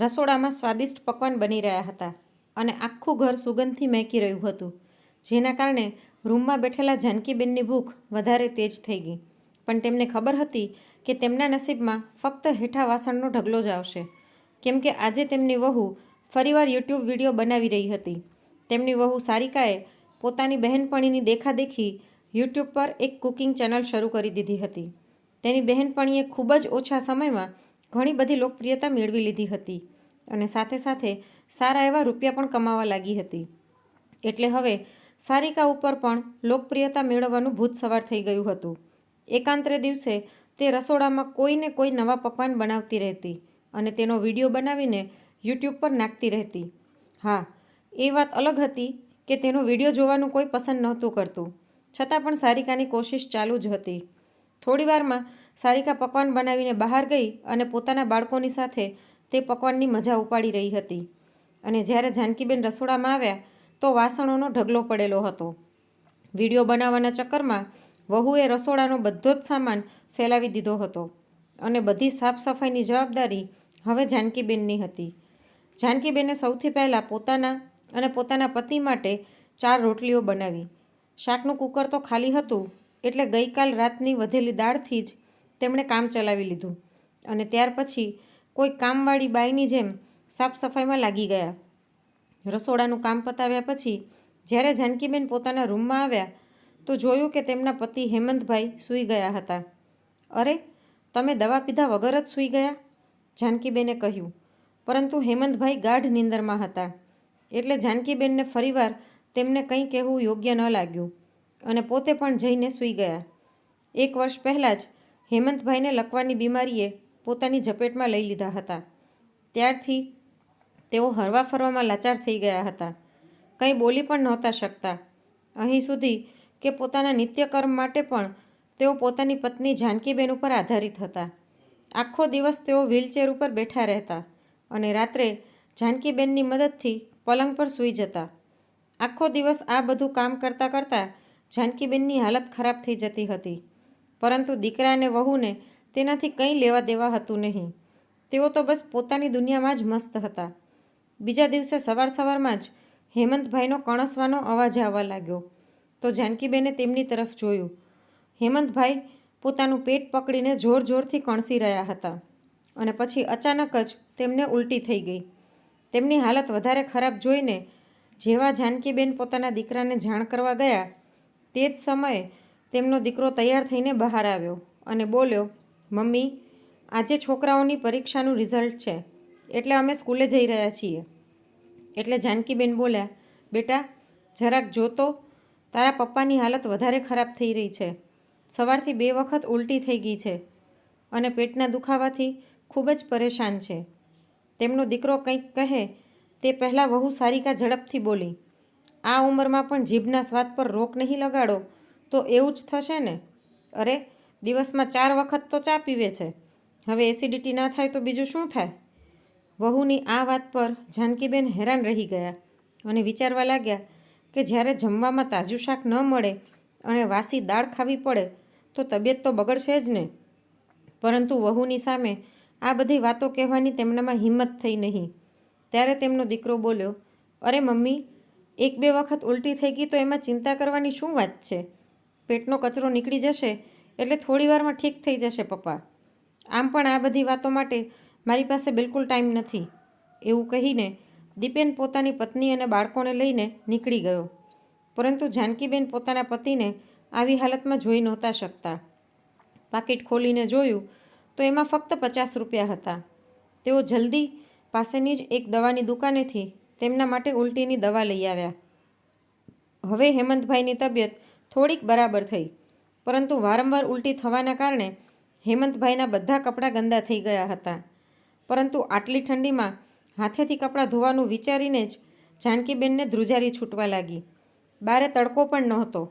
રસોડામાં સ્વાદિષ્ટ પકવાન બની રહ્યા હતા અને આખું ઘર સુગંધથી મહેકી રહ્યું હતું. જેના કારણે રૂમમાં બેઠેલા જાનકીબેનની ભૂખ વધારે તેજ થઈ ગઈ. પણ તેમને ખબર હતી કે તેમના નસીબમાં ફક્ત હેઠા વાસણનો ઢગલો જ આવશે. કેમ કે આજે તેમની વહુ ફરીવાર યુટ્યુબ વીડિયો બનાવી રહી હતી. તેમની વહુ સારિકાએ પોતાની બહેનપણીની દેખાદેખી યુટ્યુબ પર એક કુકિંગ ચેનલ શરૂ કરી દીધી હતી. તેની બહેનપણીએ ખૂબ જ ઓછા સમયમાં ઘણી બધી લોકપ્રિયતા મેળવી લીધી હતી. અને સાથે સાથે સારા એવા રૂપિયા પણ કમાવા લાગી હતી. એટલે હવે સારિકા ઉપર પણ લોકપ્રિયતા મેળવવાનું ભૂત સવાર થઈ ગયું હતું. એકાંતરે દિવસે તે રસોડામાં કોઈને કોઈ નવા પકવાન બનાવતી રહેતી અને તેનો વીડિયો બનાવીને યુટ્યુબ પર નાખતી રહેતી. હા, એ વાત અલગ હતી કે તેનો વીડિયો જોવાનું કોઈ પસંદ નહોતું કરતું. છતાં પણ સારિકાની કોશિશ ચાલુ જ હતી. થોડીવારમાં સારિકા પકવાન બનાવીને બહાર ગઈ અને પોતાના બાળકોની સાથે તે પકવાનની મજા ઉપાડી રહી હતી. અને જ્યારે જાનકીબેન રસોડામાં આવ્યા, તો વાસણોનો ઢગલો પડેલો હતો. વીડિયો બનાવવાના ચક્કરમાં વહુએ રસોડાનો બધો જ સામાન ફેલાવી દીધો હતો અને બધી સાફ સફાઈની જવાબદારી હવે જાનકીબેનની હતી. જાનકીબેને સૌથી પહેલાં પોતાના અને પોતાના પતિ માટે ચાર રોટલીઓ બનાવી. શાકનું કુકર તો ખાલી હતું, એટલે ગઈકાલ રાતની વધેલી દાળથી જ તેમણે કામ ચલાવી લીધું. અને ત્યાર પછી કોઈ કામવાળી બાઈની જેમ સાફ સફાઈમાં લાગી ગયા. રસોડાનું કામ પતાવ્યા પછી જ્યારે જાનકીબેન પોતાના રૂમમાં આવ્યા, તો જોયું કે તેમના પતિ હેમંતભાઈ સૂઈ ગયા હતા. અરે, તમે દવા પીધા વગર જ સૂઈ ગયા? જાનકીબેને કહ્યું. પરંતુ હેમંતભાઈ ગાઢ નિંદરમાં હતા. એટલે જાનકીબેનને ફરીવાર તેમને કંઈ કહેવું યોગ્ય ન લાગ્યું અને પોતે પણ જઈને સૂઈ ગયા. એક વર્ષ પહેલાં જ હેમંતભાઈને લકવાની બીમારીએ પોતાની ઝપેટમાં લઈ લીધા હતા. ત્યારથી તેઓ હરવા ફરવામાં લાચાર થઈ ગયા હતા. કંઈ બોલી પણ નહોતા શકતા. અહીં સુધી કે પોતાના નિત્યકર્મ માટે પણ તેઓ પોતાની પત્ની જાનકીબેન ઉપર આધારિત હતા. આખો દિવસ તેઓ વ્હીલચેર ઉપર બેઠા રહેતા અને રાત્રે જાનકીબેનની મદદથી પલંગ પર સૂઈ જતા. આખો દિવસ આ બધું કામ કરતાં કરતાં જાનકીબેનની હાલત ખરાબ થઈ જતી હતી. પરંતુ દીકરા અને વહુને તેનાથી કંઈ લેવા દેવા હતું નહીં. તેઓ તો બસ પોતાની દુનિયામાં જ મસ્ત હતા. બીજા દિવસે સવાર સવારમાં જ હેમંતભાઈનો કણસવાનો અવાજ આવવા લાગ્યો. તો જાનકીબેને તેમની તરફ જોયું. હેમંતભાઈ પોતાનું પેટ પકડીને જોર જોરથી કણસી રહ્યા હતા અને પછી અચાનક જ તેમને ઉલટી થઈ ગઈ. તેમની હાલત વધારે ખરાબ જોઈને જેવા જાનકીબેન પોતાના દીકરાને જાણ કરવા ગયા, તે જ સમયે તેમનો દીકરો તૈયાર થઈને બહાર આવ્યો અને બોલ્યો મમ્મી, આજે છોકરાઓની પરીક્ષાનું રિઝલ્ટ છે, એટલે અમે સ્કૂલે જઈ રહ્યા છીએ. એટલે જાનકીબેન બોલ્યા, બેટા, જરાક જોતો, તારા પપ્પાની હાલત વધારે ખરાબ થઈ રહી છે. સવારથી બે વખત ઉલટી થઈ ગઈ છે અને પેટના દુખાવાથી ખૂબ જ પરેશાન છે. તેમનો દીકરો કંઈક કહે, તે પહેલાં વહુ સારિકા ઝડપથી બોલી, આ ઉંમરમાં પણ જીભના સ્વાદ પર રોક નહીં લગાડો, તો એવું જ થશે ને? અરે દિવસમાં ચાર વખત તો ચા પીવે છે. હવે એસિડિટી ના થાય તો બીજું શું થાય? વહુની આ વાત પર જાનકીબેન હેરાન રહી ગયા અને વિચારવા લાગ્યા કે જ્યારે જમવામાં તાજું શાક ન મળે અને વાસી દાળ ખાવી પડે, તો તબિયત તો બગડશે જ ને. પરંતુ વહુની સામે આ બધી વાતો કહેવાની તેમનામાં હિંમત થઈ નહીં. ત્યારે તેમનો દીકરો બોલ્યો, અરે મમ્મી, એક બે વખત ઉલટી થઈ ગઈ તો એમાં ચિંતા કરવાની શું વાત છે? પેટનો કચરો નીકળી જશે એટલે થોડી વારમાં ઠીક થઈ જશે પપ્પા. આમ પણ આ બધી વાતો માટે મારી પાસે બિલકુલ ટાઈમ નથી. એવું કહીને દીપેન પોતાની પત્ની અને બાળકોને લઈને નીકળી ગયો. પરંતુ જાનકીબેન પોતાના પતિને આવી હાલતમાં જોઈ નહોતા શકતા. પાકીટ ખોલીને જોયું તો એમાં ફક્ત પચાસ રૂપિયા હતા. તેઓ જલ્દી પાસેની જ એક દવાની દુકાનેથી તેમના માટે ઉલટીની દવા લઈ આવ્યા. હવે હેમંતભાઈની તબિયત થોડીક બરાબર થઈ. પરંતુ વારંવાર ઉલટી થવાના કારણે હેમંતભાઈના બધા કપડાં ગંદા થઈ ગયા હતા. પરંતુ આટલી ઠંડીમાં હાથેથી કપડાં ધોવાનું વિચારીને જ જાનકીબેનને ધ્રુજારી છૂટવા લાગી. બારે તડકો પણ નહોતો.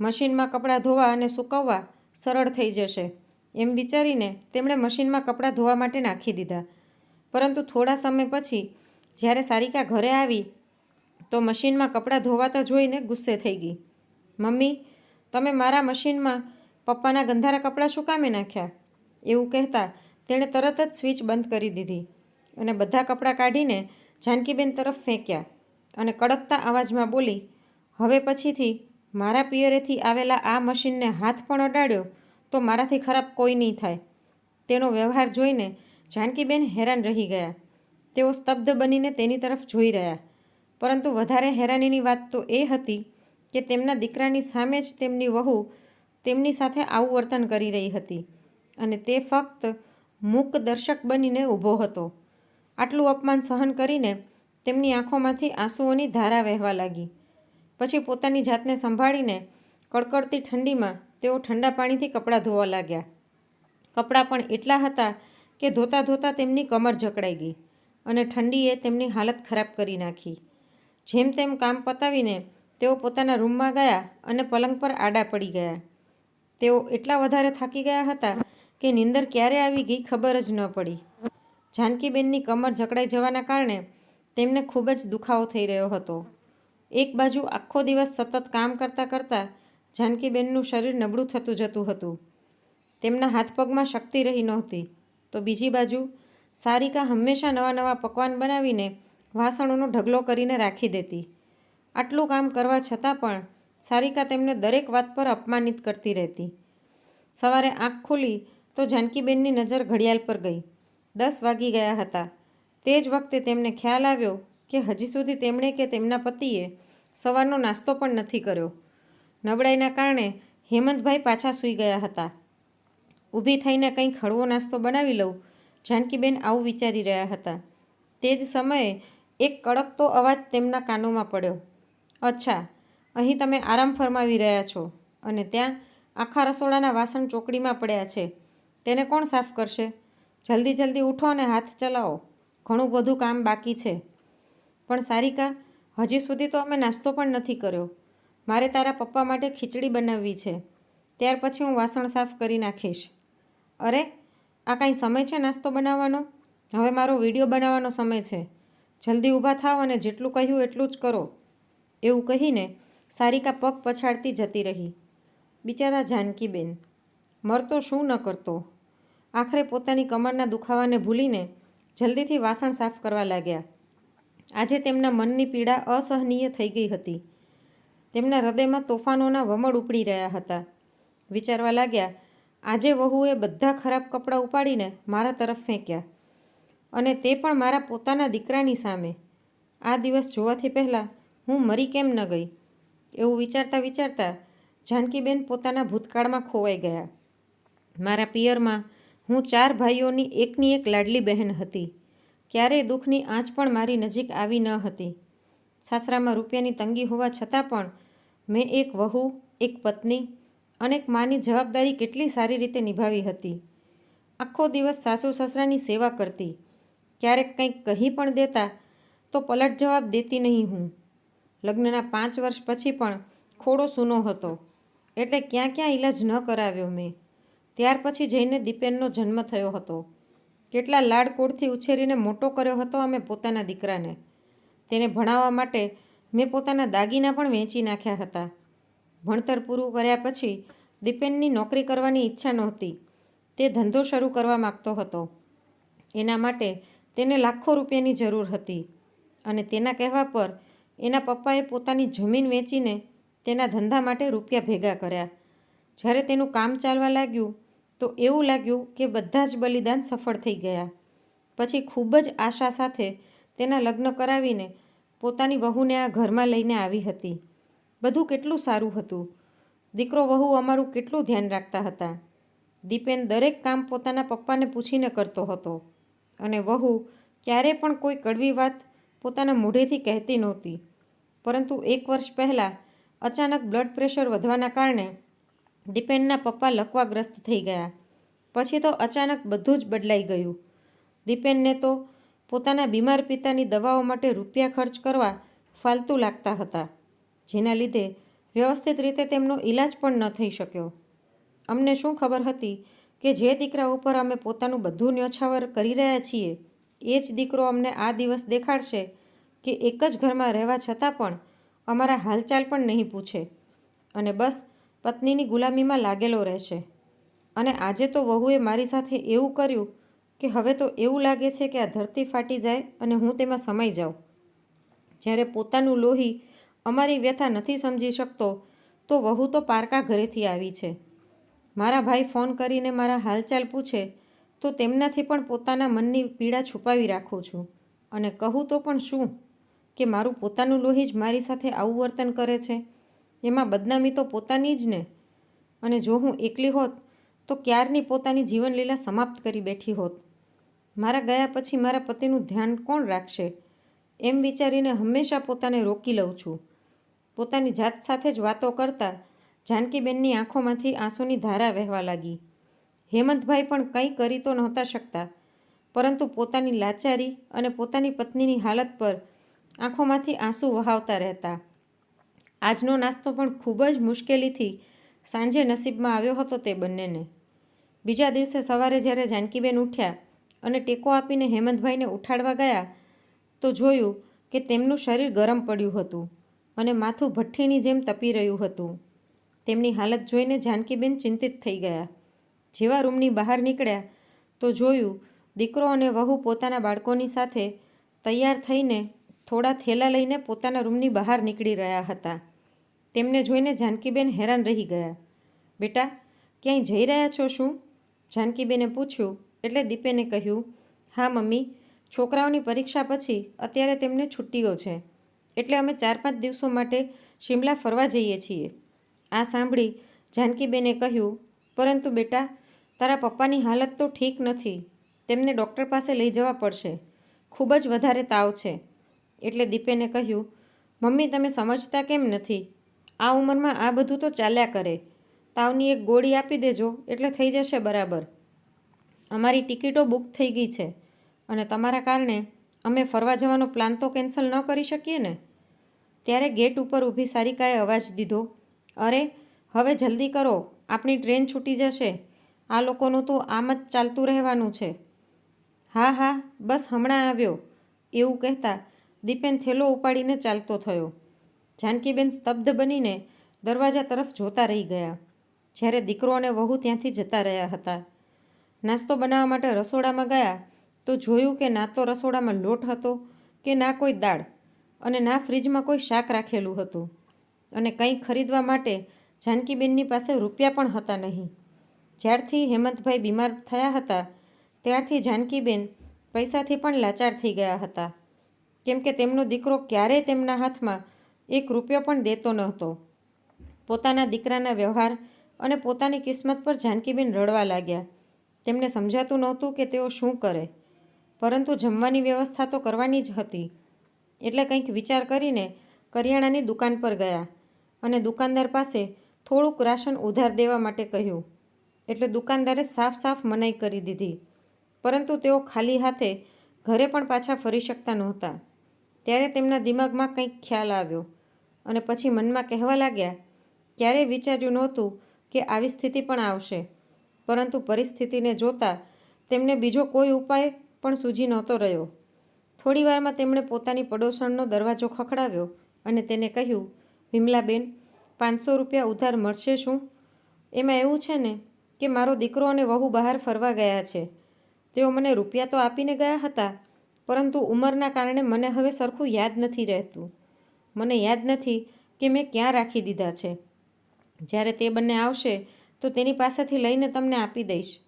મશીનમાં કપડાં ધોવા અને સૂકવવા સરળ થઈ જશે એમ વિચારીને તેમણે મશીનમાં કપડાં ધોવા માટે નાખી દીધા. પરંતુ થોડા સમય પછી જ્યારે સારિકા ઘરે આવી તો મશીનમાં કપડાં ધોવાતા જોઈને ગુસ્સે થઈ ગઈ. મમ્મી તમે મારા મશીનમાં પપ્પાના ગંધારા કપડાં શું કામે નાખ્યા? એવું કહેતા તેણે તરત જ સ્વિચ બંધ કરી દીધી અને બધા કપડાં કાઢીને જાનકીબેન તરફ ફેંક્યા અને કડકતા અવાજમાં બોલી, હવે પછીથી મારા પિયરેથી આવેલા આ મશીનને હાથ પણ અડાડ્યો તો મારાથી ખરાબ કોઈ નહીં થાય. તેનો વ્યવહાર જોઈને જાનકીબેન હેરાન રહી ગયા. તેઓ સ્તબ્ધ બનીને તેની તરફ જોઈ રહ્યા. પરંતુ વધારે હેરાનીની વાત તો એ હતી કે તેમના દીકરાની સામે જ તેમની વહુ તેમની સાથે આવું વર્તન કરી રહી હતી અને તે ફક્ત મૂક દર્શક બનીને ઊભો હતો. આટલું અપમાન સહન કરીને તેમની આંખોમાંથી આંસુઓની ધારા વહેવા લાગી. પછી પોતાની જાતને સંભાળીને કડકડતી ઠંડીમાં તેઓ ઠંડા પાણીથી કપડાં ધોવા લાગ્યા. કપડાં પણ એટલા હતા કે ધોતા ધોતા તેમની કમર જકડાઈ ગઈ અને ઠંડીએ તેમની હાલત ખરાબ કરી નાખી. જેમ તેમ કામ પતાવીને તેઓ પોતાના રૂમમાં ગયા અને પલંગ પર આડા પડી ગયા. તેઓ એટલા વધારે થાકી ગયા હતા કે નીંદર ક્યારે આવી ગઈ ખબર જ ન પડી. જાનકીબેનની કમર જકડાઈ જવાના કારણે તેમને ખૂબ જ દુખાવો થઈ રહ્યો હતો. એક બાજુ આખો દિવસ સતત કામ કરતાં કરતાં જાનકીબેનનું શરીર નબળું થતું જતું હતું. તેમના હાથ પગમાં શક્તિ રહી નહોતી. તો બીજી બાજુ સારિકા હંમેશા નવા નવા પકવાન બનાવીને વાસણોનો ઢગલો કરીને રાખી દેતી. આટલું કામ કરવા છતાં પણ સારિકા તેમને દરેક વાત પર અપમાનિત કરતી રહેતી. સવારે આંખ ખુલી તો જાનકીબેનની નજર ઘડિયાળ પર ગઈ. દસ વાગી ગયા હતા. તે જ વખતે તેમને ખ્યાલ આવ્યો કે હજી સુધી તેમણે કે તેમના પતિએ સવારનો નાસ્તો પણ નથી કર્યો. નબળાઈના કારણે હેમંતભાઈ પાછા સૂઈ ગયા હતા. ઊભી થઈને કંઈક હળવો નાસ્તો બનાવી લઉં, જાનકીબેન આવું વિચારી રહ્યા હતા. તે જ સમયે એક કડકતો અવાજ તેમના કાનોમાં પડ્યો. અચ્છા, અહીં તમે આરામ ફરમાવી રહ્યા છો અને ત્યાં આખા રસોડાના વાસણ ચોકડીમાં પડ્યા છે. તેને કોણ સાફ કરશે? જલ્દી જલ્દી ઉઠો અને હાથ ચલાવો. ઘણું બધું કામ બાકી છે. પણ સારિકા, હજી સુધી તો અમે નાસ્તો પણ નથી કર્યો. મારે તારા પપ્પા માટે ખીચડી બનાવવી છે. ત્યાર પછી હું વાસણ સાફ કરી નાખીશ. અરે, આ કાંઈ સમય છે નાસ્તો બનાવવાનો? હવે મારો વીડિયો બનાવવાનો સમય છે. જલ્દી ઊભા થાવ અને જેટલું કહ્યું એટલું જ કરો. એવું કહીને સારિકા પગ પછાડતી જતી રહી. બિચારા જાનકીબેન, મરતો શું ન કરતો? આખરે પોતાની કમરના દુખાવાને ભૂલીને જલ્દીથી વાસણ સાફ કરવા લાગ્યા. આજે તેમના મનની પીડા અસહનીય થઈ ગઈ હતી. તેમના હૃદયમાં તોફાનોના વમળ ઉપડી રહ્યા હતા. વિચારવા લાગ્યા, આજે વહુએ બધા ખરાબ કપડાં ઉપાડીને મારા તરફ ફેંક્યા અને તે પણ મારા પોતાના દીકરાની સામે. આ દિવસ જોવાથી પહેલાં હું મરી કેમ ન ગઈ? એવું વિચારતા વિચારતા જાનકીબેન પોતાના ભૂતકાળમાં ખોવાઈ ગયા. મારા પિયરમાં હું ચાર ભાઈઓની એકની એક લાડલી બહેન હતી. ક્યારેય દુઃખની આંચ પણ મારી નજીક આવી ન હતી. સાસરામાં રૂપિયાની તંગી હોવા છતાં પણ મેં એક વહુ, એક પત્ની અને એક માની જવાબદારી કેટલી સારી રીતે નિભાવી હતી. આખો દિવસ સાસુ સસરાની સેવા કરતી. ક્યારેક કંઈક કહી પણ દેતા તો પલટ જવાબ દેતી નહીં હું. લગ્નના પાંચ વર્ષ પછી પણ ખોડો સૂનો હતો. એટલે ક્યાં ક્યાં ઈલાજ ન કરાવ્યો મેં. ત્યાર પછી જઈને દીપેનનો જન્મ થયો હતો. કેટલા લાડકોડથી ઉછેરીને મોટો કર્યો હતો અમે પોતાના દીકરાને. તેને ભણાવવા માટે મેં પોતાના દાગીના પણ વેચી નાખ્યા હતા. ભણતર પૂરું કર્યા પછી દીપેનની નોકરી કરવાની ઈચ્છા નહોતી. તે ધંધો શરૂ કરવા માગતો હતો. એના માટે તેને લાખો રૂપિયાની જરૂર હતી. અને તેના કહેવા પર એના પપ્પાએ પોતાની જમીન વેચીને તેના ધંધા માટે રૂપિયા ભેગા કર્યા. જ્યારે તેનું કામ ચાલવા લાગ્યું, તો એવું લાગ્યું કે બધા જ બલિદાન સફળ થઈ ગયા. પછી ખૂબ જ આશા સાથે તેના લગ્ન કરાવીને પોતાની વહુને આ ઘરમાં લઈને આવી હતી. બધું કેટલું સારું હતું. દીકરો વહુ અમારું કેટલું ધ્યાન રાખતા હતા. દીપેન દરેક કામ પોતાના પપ્પાને પૂછીને કરતો હતો. અને વહુ ક્યારે પણ કોઈ કડવી વાત પોતાના મોઢેથી કહેતી નહોતી. પરંતુ એક વર્ષ પહેલાં અચાનક બ્લડ પ્રેશર વધવાના કારણે દીપેનના પપ્પા લકવાગ્રસ્ત થઈ ગયા. પછી તો અચાનક બધું જ બદલાઈ ગયું. દીપેનને તો પોતાના બીમાર પિતાની દવાઓ માટે રૂપિયા ખર્ચ કરવા ફાલતુ લાગતા હતા, જેના લીધે વ્યવસ્થિત રીતે તેમનો ઈલાજ પણ ન થઈ શક્યો. અમને શું ખબર હતી કે જે દીકરા ઉપર અમે પોતાનું બધું ન્યોછાવર કરી રહ્યા છીએ એ જ દીકરો અમને આ દિવસ દેખાડશે કે એક જ ઘરમાં રહેવા છતાં પણ અમારા હાલચાલ પણ નહીં પૂછે. અને બસ પત્નીની ગુલામીમાં લાગેલો રહેશે. અને આજે તો વહુએ મારી સાથે એવું કર્યું કે હવે તો એવું લાગે છે કે આ ધરતી ફાટી જાય અને હું તેમાં સમાઈ જાઉં. જ્યારે પોતાનું લોહી અમારી વ્યથા નથી સમજી શકતો, તો વહુ તો પારકા ઘરેથી આવી છે. મારા ભાઈ ફોન કરીને મારા હાલચાલ પૂછે તો તેમનાથી પણ પોતાના મનની પીડા છુપાવી રાખું છું. અને કહું તો પણ શું? કે મારું પોતાનું લોહી જ મારી સાથે આવું વર્તન કરે છે? એમાં બદનામી તો પોતાની જ ને? અને જો હું એકલી હોત, તો ક્યારની પોતાની જીવનલીલા સમાપ્ત કરી બેઠી હોત? મારા ગયા પછી મારા પતિનું ધ્યાન કોણ રાખશે? એમ વિચારીને હંમેશા પોતાને રોકી લઉં છું. પોતાની જાત સાથે જ વાતો કરતાં જાનકીબેનની આંખોમાંથી આંસુની ધારા વહેવા લાગી. હેમંતભાઈ પણ કંઈ કરી તો નહોતા શકતા, પરંતુ પોતાની લાચારી અને પોતાની પત્નીની હાલત પર આંખોમાંથી આંસુ વહાવતા રહેતા. આજનો નાસ્તો પણ ખૂબ જ મુશ્કેલીથી સાંજે નસીબમાં આવ્યો હતો તે બંનેને. બીજા દિવસે સવારે જ્યારે જાનકીબેન ઉઠ્યા અને ટેકો આપીને હેમંતભાઈને ઉઠાડવા ગયા, તો જોયું કે તેમનું શરીર ગરમ પડ્યું હતું અને માથું ભઠ્ઠીની જેમ તપી રહ્યું હતું. તેમની હાલત જોઈને જાનકીબેન ચિંતિત થઈ ગયા. જેવા રૂમની બહાર નીકળ્યા તો જોયું દીકરો અને વહુ પોતાના બાળકોની સાથે તૈયાર થઈને થોડા થેલા લઈને પોતાના રૂમની બહાર નીકળી રહ્યા હતા. તેમને જોઈને જાનકીબેન હેરાન રહી ગયા. બેટા, ક્યાંય જઈ રહ્યા છો શું? જાનકીબેને પૂછ્યું. એટલે દીપેને કહ્યું, હા, મમ્મી, છોકરાઓની પરીક્ષા પછી અત્યારે તેમને છુટ્ટીઓ છે. એટલે અમે ચાર પાંચ દિવસો માટે શિમલા ફરવા જઈએ છીએ. આ સાંભળી જાનકીબેને કહ્યું પરંતુ બેટા, તારા પપ્પાની હાલત તો ઠીક નથી. તેમને ડૉક્ટર પાસે લઈ જવા પડશે. ખૂબ જ વધારે તાવ છે. એટલે દીપેને કહ્યું, મમ્મી, તમે સમજતા કેમ નથી? આ ઉંમરમાં આ બધું તો ચાલ્યા કરે. તાવની એક ગોળી આપી દેજો, એટલે થઈ જશે બરાબર. અમારી ટિકિટો બુક થઈ ગઈ છે અને તમારા કારણે અમે ફરવા જવાનો પ્લાન તો કેન્સલ ન કરી શકીએ ને? ત્યારે ગેટ ઉપર ઊભી સારિકાએ અવાજ દીધો, અરે, હવે જલ્દી કરો. આપણી ટ્રેન છૂટી જશે. આ લોકોનું તો આમ જ ચાલતું રહેવાનું છે. હા હા, બસ હમણાં આવ્યો. એવું કહેતા દીપેન થેલો ઉપાડીને ચાલતો થયો. જાનકીબેન સ્તબ્ધ બનીને દરવાજા તરફ જોતા રહી ગયા. જ્યારે દીકરો અને વહુ ત્યાંથી જતા રહ્યા હતા. નાસ્તો બનાવવા માટે રસોડામાં ગયા તો જોયું કે ના તો રસોડામાં લોટ હતો કે ના કોઈ દાળ અને ના ફ્રીજમાં કોઈ શાક રાખેલું હતું. અને કંઈ ખરીદવા માટે જાનકીબેનની પાસે રૂપિયા પણ હતા નહીં. જ્યારથી હેમંતભાઈ બીમાર થયા હતા, ત્યારથી જાનકીબેન પૈસાથી પણ લાચાર થઈ ગયા હતા. કેમ કે તેમનો દીકરો ક્યારેય તેમના હાથમાં એક રૂપિયો પણ દેતો નહોતો. પોતાના દીકરાના વ્યવહાર અને પોતાની કિસ્મત પર જાનકીબેન રડવા લાગ્યા. તેમને સમજાતું નહોતું કે તેઓ શું કરે. પરંતુ જમવાની વ્યવસ્થા તો કરવાની જ હતી. એટલે કંઈક વિચાર કરીને કરિયાણાની દુકાન પર ગયા અને દુકાનદાર પાસે થોડુંક રાશન ઉધાર દેવા માટે કહ્યું. એટલે દુકાનદારે સાફ સાફ મનાઈ કરી દીધી. પરંતુ તેઓ ખાલી હાથે ઘરે પણ પાછા ફરી શકતા નહોતા. ત્યારે તેમના દિમાગમાં કંઈક ખ્યાલ આવ્યો અને પછી મનમાં કહેવા લાગ્યા, ક્યારેય વિચાર્યું નહોતું કે આવી સ્થિતિ પણ આવશે. પરંતુ પરિસ્થિતિને જોતા તેમને બીજો કોઈ ઉપાય પણ સૂજી નહોતો રહ્યો. થોડીવારમાં તેમણે પોતાની પડોશણનો દરવાજો ખખડાવ્યો અને તેને કહ્યું, વિમલાબેન પાંચસો રૂપિયા ઉધાર મળશે શું? એમાં એવું છે ને કે મારો દીકરો અને વહુ બહાર ફરવા ગયા છે. તેઓ મને રૂપિયા તો આપીને ગયા હતા, પરંતુ ઉંમરના કારણે મને હવે સરખું યાદ નથી રહેતું. મને યાદ નથી કે મેં ક્યાં રાખી દીધા છે. જ્યારે તે બંને આવશે, તો તેની પાસેથી લઈને તમને આપી દઈશ.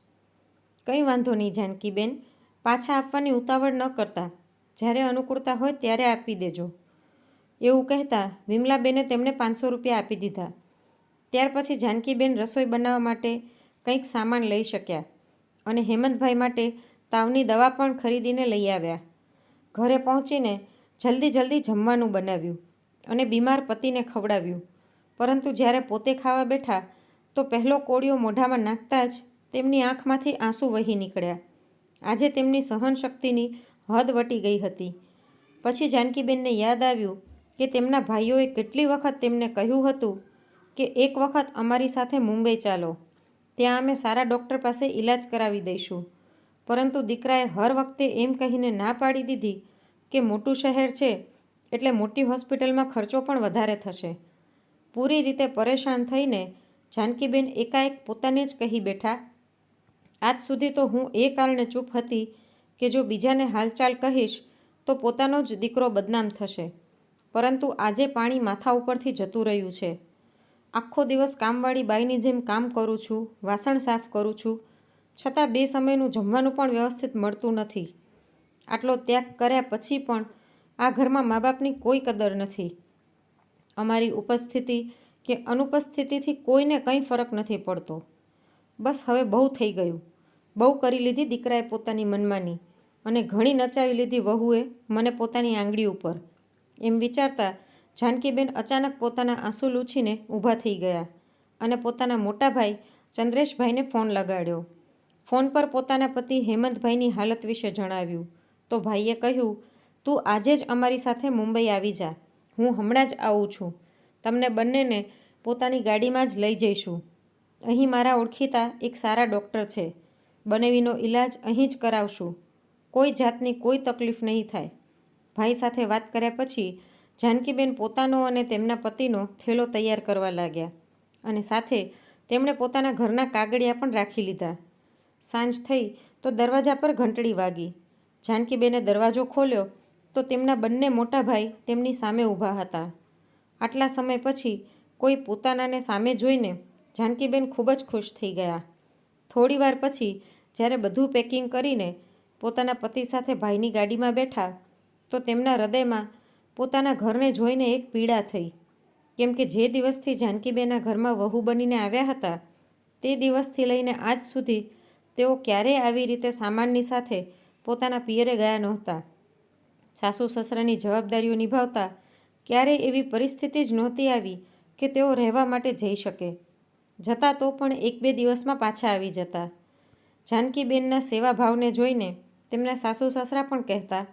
કંઈ વાંધો નહીં જાનકીબેન, પાછા આપવાની ઉતાવળ ન કરતા. જ્યારે અનુકૂળતા હોય ત્યારે આપી દેજો. એવું કહેતા વિમલાબેને તેમને પાંચસો રૂપિયા આપી દીધા. ત્યાર પછી જાનકીબેન રસોઈ બનાવવા માટે કંઈક સામાન લઈ શક્યા અને હેમંતભાઈ માટે તાવની દવા પણ ખરીદીને લઈ આવ્યા. ઘરે પહોંચીને જલ્દી જલ્દી જમવાનું બનાવ્યું અને બીમાર પતિને ખવડાવ્યું. પરંતુ જ્યારે પોતે ખાવા બેઠા તો પહેલો કોળિયો મોઢામાં નાખતા જ તેમની આંખમાંથી આંસુ વહી નીકળ્યા. આજે તેમની સહનશક્તિની હદ વટી ગઈ હતી. પછી જાનકીબેનને યાદ આવ્યું કે તેમના ભાઈઓએ કેટલી વખત તેમને કહ્યું હતું કે એક વખત અમારી સાથે મુંબઈ ચાલો, ત્યાં અમે સારા ડૉક્ટર પાસે ઈલાજ કરાવી દઈશું. પરંતુ દીકરાએ હર વખતે એમ કહીને ના પાડી દીધી કે મોટું શહેર છે એટલે મોટી હોસ્પિટલમાં ખર્ચો પણ વધારે થશે. પૂરી રીતે પરેશાન થઈને જાનકીબેન એકાએક પોતાને જ કહી બેઠા, આજ સુધી તો હું એ કારણે ચૂપ હતી કે જો બીજાને હાલચાલ કહીશ તો પોતાનો જ દીકરો બદનામ થશે. પરંતુ આજે પાણી માથા ઉપરથી જતું રહ્યું છે. આખો દિવસ કામવાળી બાઈની જેમ કામ કરું છું, વાસણ સાફ કરું છું, છતાં બે સમયનું જમવાનું પણ વ્યવસ્થિત મળતું નથી. આટલો ત્યાગ કર્યા પછી પણ આ ઘરમાં મા બાપની કોઈ કદર નથી. અમારી ઉપસ્થિતિ કે અનુપસ્થિતિથી કોઈને કંઈ ફરક નથી પડતો. બસ હવે બહુ થઈ ગયું. બહુ કરી લીધી દીકરાએ પોતાની મનમાની અને ઘણી નચાવી લીધી વહુએ મને પોતાની આંગળી ઉપર. એમ વિચારતા જાનકીબેન અચાનક પોતાના આંસુ લૂછીને ઊભા થઈ ગયા અને પોતાના મોટા ભાઈ ચંદ્રેશભાઈને ફોન લગાડ્યો. ફોન પર પોતાના પતિ હેમંતભાઈની હાલત વિશે જણાવ્યું. તો ભાઈએ કહ્યું, તું આજે જ અમારી સાથે મુંબઈ આવી જા. હું હમણાં જ આવું છું. તમને બંનેને પોતાની ગાડીમાં જ લઈ જઈશું. અહીં મારા ઓળખીતા એક સારા ડૉક્ટર છે. બનેવીનો ઈલાજ અહીં જ કરાવશું. કોઈ જાતની કોઈ તકલીફ નહીં થાય. ભાઈ સાથે વાત કર્યા પછી જાનકીબેન પોતાનો અને તેમના પતિનો થેલો તૈયાર કરવા લાગ્યા અને સાથે તેમણે પોતાના ઘરના કાગળિયા પણ રાખી લીધા. સાંજ થઈ તો દરવાજા પર ઘંટડી વાગી. જાનકીબેને દરવાજો ખોલ્યો તો તેમના બંને મોટા ભાઈ તેમની સામે ઊભા હતા. આટલા સમય પછી કોઈ પોતાનાને સામે જોઈને જાનકીબેન ખૂબ જ ખુશ થઈ ગયા. થોડીવાર પછી જ્યારે બધું પેકિંગ કરીને પોતાના પતિ સાથે ભાઈની ગાડીમાં બેઠા તો તેમના હૃદયમાં પોતાના ઘરને જોઈને એક પીડા થઈ. કેમ કે જે દિવસથી જાનકીબેનના ઘરમાં વહુ બનીને આવ્યા હતા, તે દિવસથી લઈને આજ સુધી તેઓ ક્યારેય આવી રીતે સામાનની સાથે પોતાના પિયરે ગયા નહોતા. સાસુ સસરાની જવાબદારીઓ નિભાવતા ક્યારેય એવી પરિસ્થિતિ જ નહોતી આવી કે તેઓ રહેવા માટે જઈ શકે. જતા તો પણ એક બે દિવસમાં પાછા આવી જતા. જાનકીબેનના સેવા ભાવને જોઈને તેમના સાસુ સસરા પણ કહેતા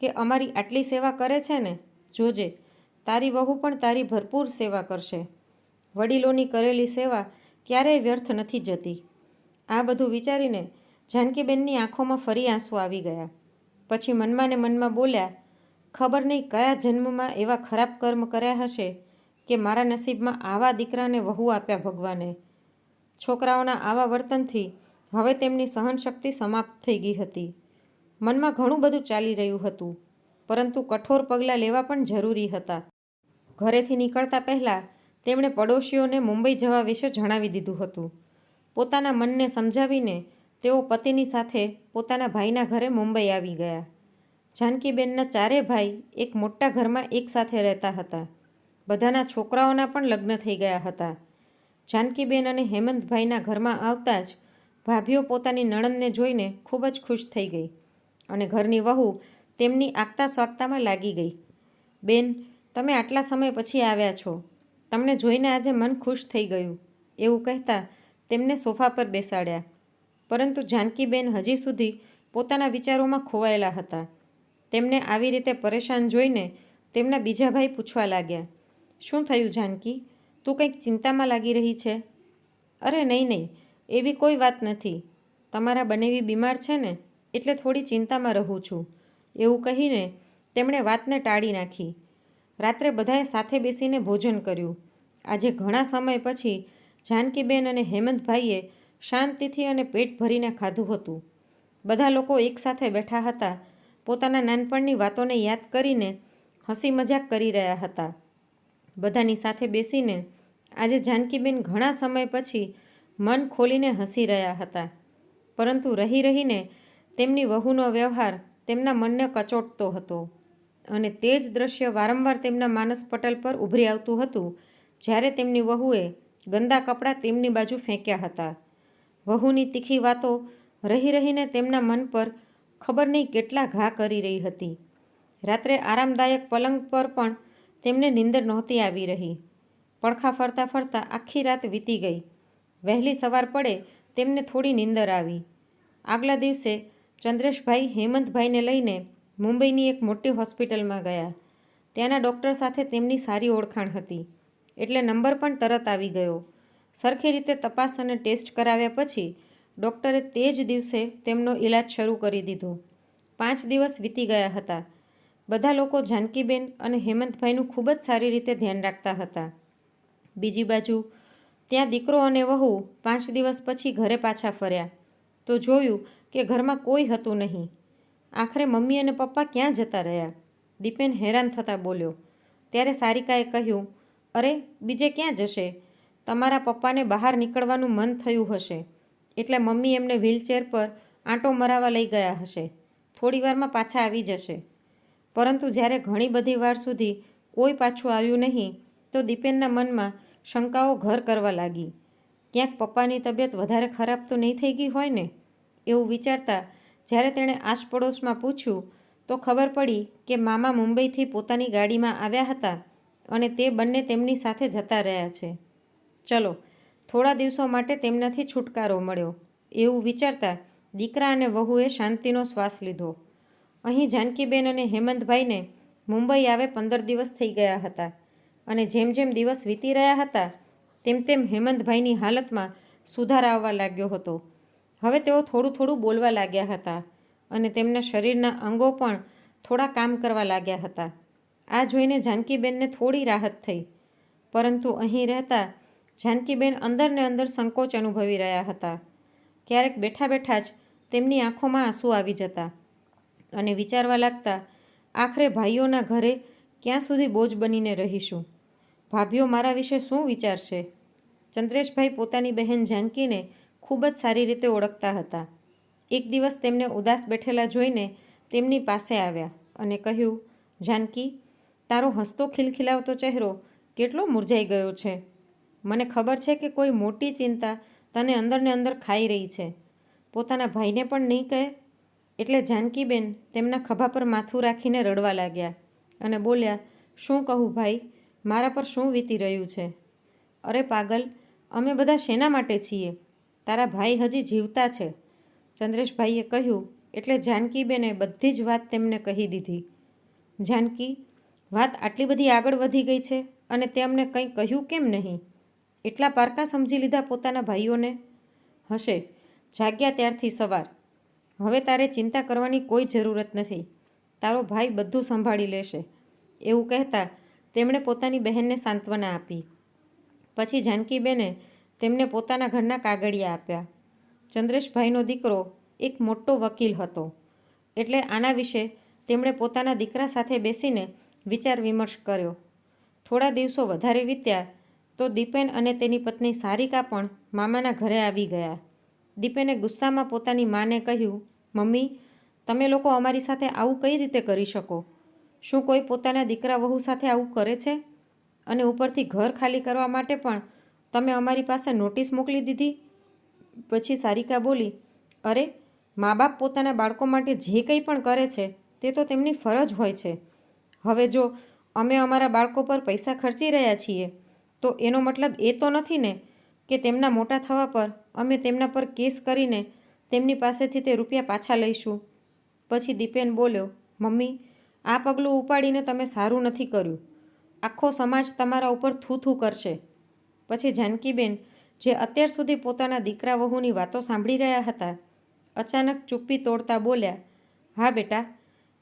કે અમારી આટલી સેવા કરે છે ને? જોજે. તારી વહુ પણ તારી ભરપૂર સેવા કરશે. વડીલોની કરેલી સેવા ક્યારેય વ્યર્થ નથી જતી. આ બધું વિચારીને જાનકીબેનની આંખોમાં ફરી આંસુ આવી ગયા. પછી મનમાં ને મનમાં બોલ્યા, ખબર નહીં કયા જન્મમાં એવા ખરાબ કર્મ કર્યા હશે કે મારા નસીબમાં આવા દીકરાને વહુ આપ્યા ભગવાને. છોકરાઓના આવા વર્તનથી હવે તેમની સહનશક્તિ સમાપ્ત થઈ ગઈ હતી. મનમાં ઘણું બધું ચાલી રહ્યું હતું, પરંતુ કઠોર પગલાં લેવા પણ જરૂરી હતા. ઘરેથી નીકળતા પહેલાં તેમણે પડોશીઓને મુંબઈ જવા વિશે જણાવી દીધું હતું. પોતાના મનને સમજાવીને તેઓ પતિની સાથે પોતાના ભાઈના ઘરે મુંબઈ આવી ગયા. જાનકીબેનના ચારે ભાઈ એક મોટા ઘરમાં એકસાથે રહેતા હતા. બધાના છોકરાઓના પણ લગ્ન થઈ ગયા હતા. જાનકીબેન અને હેમંતભાઈના ઘરમાં આવતા જ ભાભીઓ પોતાની નણંદને જોઈને ખૂબ જ ખુશ થઈ ગઈ. અને ઘરની વહુ તેમની આગતા સ્વાગતામાં લાગી ગઈ. બેન, તમે આટલા સમય પછી આવ્યા છો. તમને જોઈને આજે મન ખુશ થઈ ગયું. એવું કહેતા તેમને સોફા પર બેસાડ્યા. પરંતુ જાનકીબેન હજી સુધી પોતાના વિચારોમાં ખોવાયેલા હતા. તેમને આવી રીતે પરેશાન જોઈને તેમના બીજા ભાઈ પૂછવા લાગ્યા, શું થયું જાનકી? તું કંઈક ચિંતામાં લાગી રહી છે? અરે, નહીં નહીં. એવી કોઈ વાત નથી. તમારા બનેવી બીમાર છે ને? એટલે થોડી ચિંતામાં રહું છું. એવું કહીને તેમણે વાતને ટાળી નાખી. રાત્રે બધાએ સાથે બેસીને ભોજન કર્યું. આજે ઘણા સમય પછી જાનકીબેન અને હેમંતભાઈએ શાંતિથી અને પેટ ભરીને ખાધું હતું. બધા લોકો એકસાથે બેઠા હતા. પોતાના નાનપણની વાતોને યાદ કરીને હસી મજાક કરી રહ્યા હતા. બધાની સાથે બેસીને આજે જાનકીબેન ઘણા સમય પછી મન ખોલીને હસી રહ્યા હતા. પરંતુ રહી રહીને તેમની વહુનો વ્યવહાર તેમના મનને કચોટતો હતો અને તે જ દ્રશ્ય વારંવાર તેમના માનસ પટલ પર ઉભરી આવતું હતું, જ્યારે તેમની વહુએ ગંદા કપડાં તેમની બાજુ ફેંક્યા હતા. વહુની તીખી વાતો રહી રહીને તેમના મન પર ખબર નહીં કેટલા ઘા કરી રહી હતી. રાત્રે આરામદાયક પલંગ પર પણ તેમને નીંદર નહોતી આવી રહી. પડખા ફરતા ફરતા આખી રાત વીતી ગઈ. વહેલી સવાર પડે તેમને થોડી નીંદર આવી. આગલા દિવસે ચંદ્રેશભાઈ હેમંતભાઈને લઈને મુંબઈની એક મોટી હોસ્પિટલમાં ગયા. ત્યાંના ડૉક્ટર સાથે તેમની સારી ઓળખાણ હતી. એટલે નંબર પણ તરત આવી ગયો. સરખી રીતે તપાસ અને ટેસ્ટ કરાવ્યા પછી ડૉક્ટરે તે જ દિવસે તેમનો ઈલાજ શરૂ કરી દીધો. પાંચ દિવસ વીતી ગયા હતા. બધા લોકો જાનકીબેન અને હેમંતભાઈનું ખૂબ જ સારી રીતે ધ્યાન રાખતા હતા. બીજી બાજુ, ત્યાં દીકરો અને વહુ પાંચ દિવસ પછી ઘરે પાછા ફર્યા. તો જોયું કે ઘરમાં કોઈ હતું નહીં. આખરે મમ્મી અને પપ્પા ક્યાં જતા રહ્યા? દીપેન હેરાન થતાં બોલ્યો. ત્યારે સારિકાએ કહ્યું, અરે, બીજે ક્યાં જશે? તમારા પપ્પાને બહાર નીકળવાનું મન થયું હશે. એટલે મમ્મી એમને વ્હીલચેર પર આંટો મરાવા લઈ ગયા હશે. થોડીવારમાં પાછા આવી જશે. પરંતુ જ્યારે ઘણી બધી વાર સુધી કોઈ પાછું આવ્યું નહીં, તો દીપેનના મનમાં શંકાઓ ઘર કરવા લાગી. ક્યાંક પપ્પાની તબિયત વધારે ખરાબ તો નહીં થઈ ગઈ હોય ને? એવું વિચારતા જ્યારે તેણે આસપડોશમાં પૂછ્યું, તો ખબર પડી કે મામા મુંબઈથી પોતાની ગાડીમાં આવ્યા હતા અને તે બંને તેમની સાથે જતા રહ્યા છે. ચલો, થોડા દિવસો માટે તેમનાથી છુટકારો મળ્યો, એવું વિચારતા દીકરા અને વહુએ શાંતિનો શ્વાસ લીધો. અહીં જાનકીબેન અને હેમંતભાઈને મુંબઈ આવે પંદર દિવસ થઈ ગયા હતા અને જેમ જેમ દિવસ વીતી રહ્યા હતા, તેમ તેમ હેમંતભાઈની હાલતમાં સુધાર આવવા લાગ્યો હતો. હવે તેઓ થોડું થોડું બોલવા લાગ્યા હતા અને તેમના શરીરના અંગો પણ થોડા કામ કરવા લાગ્યા હતા. આ જોઈને જાનકીબેનને થોડી રાહત થઈ, પરંતુ અહીં રહેતા જાનકીબેન અંદરને અંદર સંકોચ અનુભવી રહ્યા હતા. ક્યારેક બેઠા બેઠા જ તેમની આંખોમાં આંસુ આવી જતા અને વિચારવા લાગતા, આખરે ભાઈઓના ઘરે ક્યાં સુધી બોજ બનીને રહીશું? ભાભીઓ મારા વિશે શું વિચારશે? ચંદ્રેશભાઈ પોતાની બહેન જાનકીને ખૂબ જ સારી રીતે ઓળખતા હતા. એક દિવસ તેમને ઉદાસ બેઠેલા જોઈને તેમની પાસે આવ્યા અને કહ્યું, જાનકી, તારો હસતો ખિલખિલાવતો ચહેરો કેટલો મુરઝાઈ ગયો છે. મને ખબર છે કે કોઈ મોટી ચિંતા તને અંદરને અંદર ખાઈ રહી છે. પોતાના ભાઈને પણ નહીં કહે? એટલે જાનકીબેન તેમના ખભા પર માથું રાખીને રડવા લાગ્યા અને બોલ્યા, શું કહું ભાઈ, મારા પર શું વીતી રહ્યું છે? અરે પાગલ, અમે બધા શેના માટે છીએ? તારા ભાઈ હજી જીવતા છે. ચંદ્રેશભાઈએ કહ્યું, એટલે જાનકીબેને બધી જ વાત તેમને કહી દીધી. જાનકી, વાત આટલી બધી આગળ વધી ગઈ છે અને તે અમને કંઈ કહ્યું કેમ નહીં? એટલા પારકા સમજી લીધા પોતાના ભાઈઓને? હશે, જાગ્યા ત્યારથી સવાર. હવે તારે ચિંતા કરવાની કોઈ જરૂરત નથી. તારો ભાઈ બધું સંભાળી લેશે. એવું કહેતા તેમણે પોતાની બહેનને સાંત્વના આપી. પછી જાનકીબેને તેમને પોતાના ઘરના કાગળિયા આપ્યા. ચંદ્રેશભાઈનો દીકરો એક મોટો વકીલ હતો. એટલે આના વિશે તેમણે પોતાના દીકરા સાથે બેસીને વિચાર વિમર્શ કર્યો. થોડા દિવસો વધારે વીત્યા તો દીપેન અને તેની પત્ની સારિકા પણ મામાના ઘરે આવી ગયા. દીપેને ગુસ્સામાં પોતાની માને કહ્યું, મમ્મી, તમે લોકો અમારી સાથે આવું કઈ રીતે કરી શકો? શું કોઈ પોતાના દીકરા વહુ સાથે આવું કરે છે? અને ઉપરથી ઘર ખાલી કરવા માટે પણ તમે અમારી પાસે નોટિસ મોકલી દીધી? પછી સારિકા બોલી, અરે મા બાપ પોતાના બાળકો માટે જે કંઈ પણ કરે છે, તે તો તેમની ફરજ હોય છે. હવે જો અમે અમારા બાળકો પર પૈસા ખર્ચી રહ્યા છીએ, તો એનો મતલબ એ તો નથી ને કે તેમના મોટા થવા પર અમે તેમના પર કેસ કરીને તેમની પાસેથી તે રૂપિયા પાછા લઈશું. પછી દીપેન બોલ્યો, મમ્મી, આ પગલું ઉપાડીને તમે સારું નથી કર્યું. આખો સમાજ તમારા ઉપર થૂ થૂ કરશે. પછી જાનકીબેન, જે અત્યાર સુધી પોતાના દીકરા વહુની વાતો સાંભળી રહ્યા હતા, અચાનક ચૂપ્પી તોડતા બોલ્યા, હા બેટા,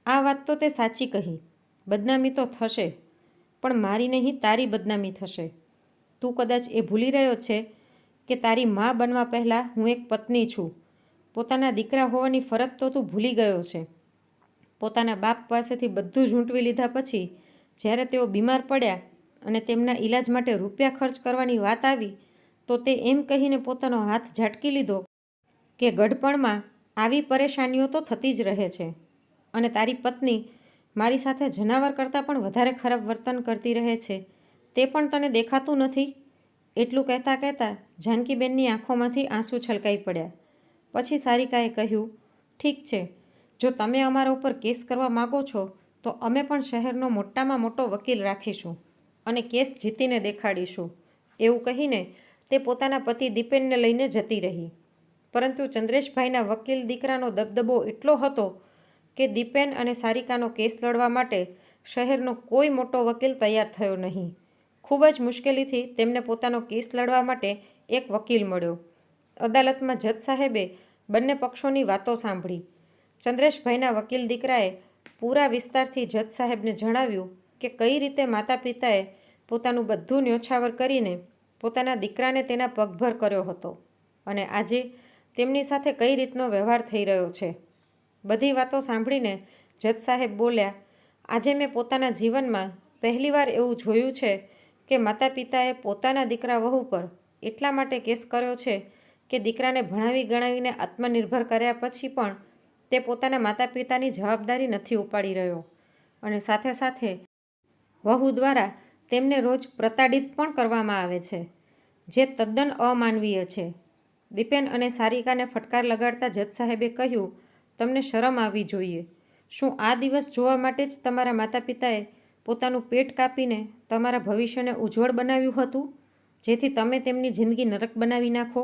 આ વાત તો તે સાચી કહી. બદનામી તો થશે, પણ મારી નહીં, તારી બદનામી થશે. તું કદાચ એ ભૂલી રહ્યો છે કે તારી મા બનવા પહેલાં હું એક પત્ની છું. પોતાના દીકરા હોવાની ફરજ તો તું ભૂલી ગયો છે. પોતાના બાપ પાસેથી બધું ઝૂંટવી લીધા પછી, જ્યારે તેઓ બીમાર પડ્યા અને તેમના ઈલાજ માટે રૂપિયા ખર્ચ કરવાની વાત આવી, તો તે એમ કહીને પોતાનો હાથ ઝાટકી લીધો કે ગઢપણમાં આવી પરેશાનીઓ તો થતી જ રહે છે. અને તારી પત્ની મારી સાથે જનાવર કરતાં પણ વધારે ખરાબ વર્તન કરતી રહે છે. તે પણ તને દેખાતું નથી. એટલું કહેતા કહેતા જાનકીબેનની આંખોમાંથી આંસુ છલકાઈ પડ્યા. પછી સારિકાએ કહ્યું, ઠીક છે. જો તમે અમારા ઉપર કેસ કરવા માગો છો, તો અમે પણ શહેરનો મોટામાં મોટો વકીલ રાખીશું. અને કેસ જીતીને દેખાડીશું. એવું કહીને તે પોતાના પતિ દીપેનને લઈને જતી રહી. પરંતુ ચંદ્રેશભાઈના વકીલ દીકરાનો દબદબો એટલો હતો કે દીપેન અને સારિકાનો કેસ લડવા માટે શહેરનો કોઈ મોટો વકીલ તૈયાર થયો નહીં. ખૂબ જ મુશ્કેલીથી તેમને પોતાનો કેસ લડવા માટે એક વકીલ મળ્યો. અદાલતમાં જજ સાહેબે બંને પક્ષોની વાતો સાંભળી. ચંદ્રેશભાઈના વકીલ દીકરાએ પૂરા વિસ્તારથી જજ સાહેબને જણાવ્યું કે કઈ રીતે માતા પિતાએ પોતાનું બધું ન્યોછાવર કરીને પોતાના દીકરાને તેના પગભર કર્યો હતો અને આજે તેમની સાથે કઈ રીતનો વ્યવહાર થઈ રહ્યો છે? બધી વાતો સાંભળીને જજ સાહેબ બોલ્યા, આજે મેં પોતાના જીવનમાં પહેલીવાર એવું જોયું છે કે માતા પિતાએ પોતાના દીકરા વહુ પર એટલા માટે કેસ કર્યો છે કે દીકરાને ભણાવી ગણાવીને આત્મનિર્ભર કર્યા પછી પણ તે પોતાના માતા પિતાની જવાબદારી નથી ઉપાડી રહ્યો. અને સાથે સાથે વહુ દ્વારા તેમને રોજ પ્રતાડિત પણ કરવામાં આવે છે, જે તદ્દન અમાનવીય છે. દીપેન અને સારિકાને ફટકાર લગાડતા જજ સાહેબે કહ્યું, તમને શરમ આવવી જોઈએ. શું આ દિવસ જોવા માટે જ તમારા માતા પિતાએ પોતાનું પેટ કાપીને તમારા ભવિષ્યને ઉજ્જવળ બનાવ્યું હતું? જેથી તમે તેમની જિંદગી નરક બનાવી નાખો?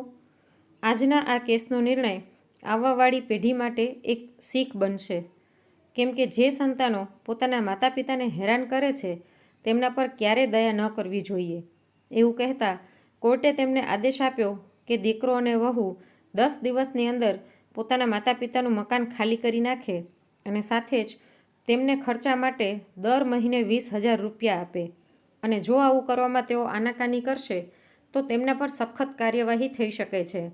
આજના આ કેસનો નિર્ણય આવવાવાળી પેઢી માટે એક શીખ બનશે. કેમ કે જે સંતાનો પોતાના માતા પિતાને હેરાન કરે છે તેમના પર ક્યારે દયા ન કરવી જોઈએ? એવું કહેતા કોર્ટે તેમને આદેશ આપ્યો કે દીકરો અને વહુ દસ દિવસની અંદર પોતાના માતા પિતાનું મકાન ખાલી કરી નાખે અને સાથે જ તેમને ખર્ચા માટે દર મહિને વીસ હજાર રૂપિયા આપે. અને જો આવું કરવામાં તેઓ આનાકાની કરશે, તો તેમના પર સખત કાર્યવાહી થઈ શકે છે.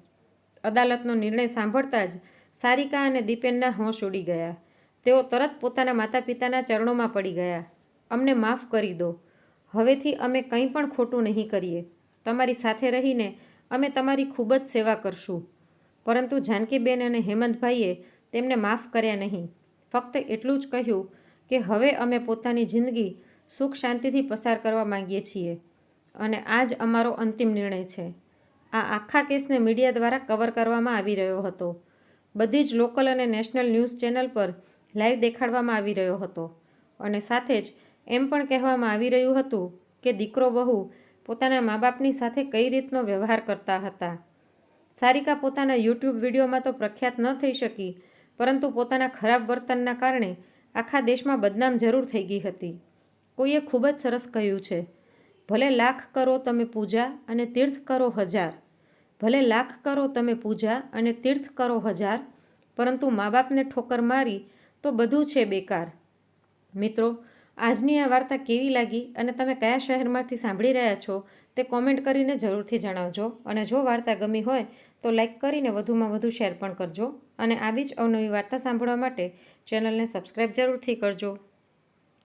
અદાલતનો નિર્ણય સાંભળતા જ સારિકા અને દીપેનના હોશ ઉડી ગયા. તેઓ તરત પોતાના માતા પિતાના ચરણોમાં પડી ગયા. અમને માફ કરી દો. હવેથી અમે કંઈ પણ ખોટું નહીં કરીએ. તમારી સાથે રહીને અમે તમારી ખૂબ જ સેવા કરશું. પરંતુ જાનકીબેન અને હેમંતભાઈએ તેમને માફ કર્યા નહીં. ફક્ત એટલું જ કહ્યું કે હવે અમે પોતાની જિંદગી સુખ શાંતિથી પસાર કરવા માંગીએ છીએ. અને આ જ અમારો અંતિમ નિર્ણય છે. આ આખા કેસને મીડિયા દ્વારા કવર કરવામાં આવી રહ્યો હતો. બધી જ લોકલ અને નેશનલ ન્યૂઝ ચેનલ પર લાઈવ દેખાડવામાં આવી રહ્યો હતો. અને સાથે જ એમ પણ કહેવામાં આવી રહ્યું હતું કે દીકરો વહુ પોતાના મા બાપની સાથે કઈ રીતનો વ્યવહાર કરતા હતા. સારિકા પોતાના યુટ્યુબ વિડીયોમાં તો પ્રખ્યાત ન થઈ શકી, પરંતુ પોતાના ખરાબ વર્તનના કારણે આખા દેશમાં બદનામ જરૂર થઈ ગઈ હતી. કોઈએ ખૂબ જ સરસ કહ્યું છે, ભલે લાખ કરો તમે પૂજા અને તીર્થ કરો હજાર, ભલે લાખ કરો તમે પૂજા અને તીર્થ કરો હજાર, પરંતુ મા બાપને ઠોકર મારી તો બધું છે બેકાર. મિત્રો આજની આ વાર્તા કેવી લાગી અને તમે કયા શહેરમાંથી સાંભળી રહ્યા છો તે કોમેન્ટ કરીને જરૂરથી જણાવજો. અને જો વાર્તા ગમી હોય તો લાઇક કરીને વધુમાં વધુ શેર પણ કરજો. અને આવી જ અવનવી વાર્તા સાંભળવા માટે ચેનલને સબસ્ક્રાઈબ જરૂરથી કરજો.